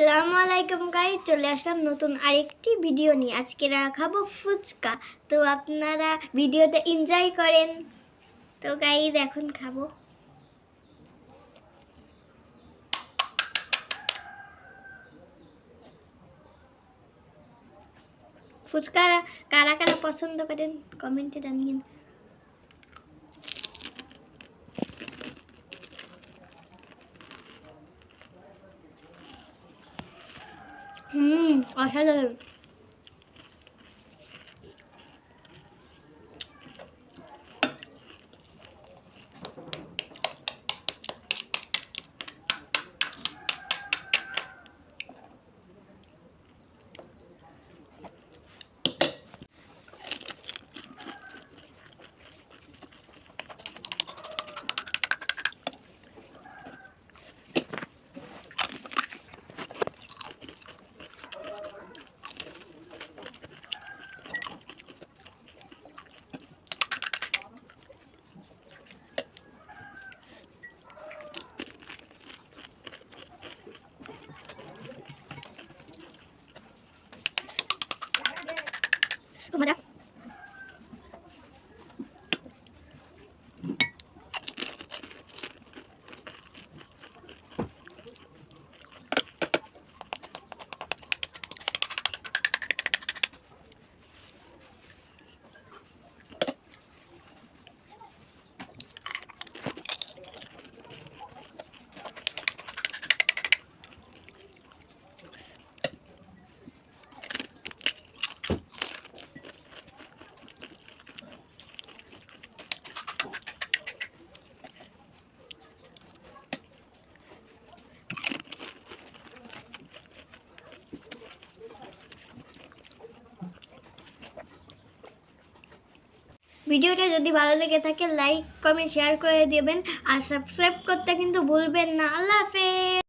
আসসালামু আলাইকুম গাই চলে আসলাম নতুন আরেকটি ভিডিও নিয়ে। আজকে খাব ফুচকা। তো আপনারা ভিডিওটা এনজয় করেন। তো গাইজ এখন খাব। ফুচকা কারা কারা পছন্দ করেন? কমেন্টে জানিয়েন হুম অসাধারণ 友達。ভিডিওটা যদি ভালো লেগে থাকে লাইক কমেন্ট শেয়ার করে দেবেন। আর সাবস্ক্রাইব করতে কিন্তু ভুলবেন না। আল্লাহ হাফেজ!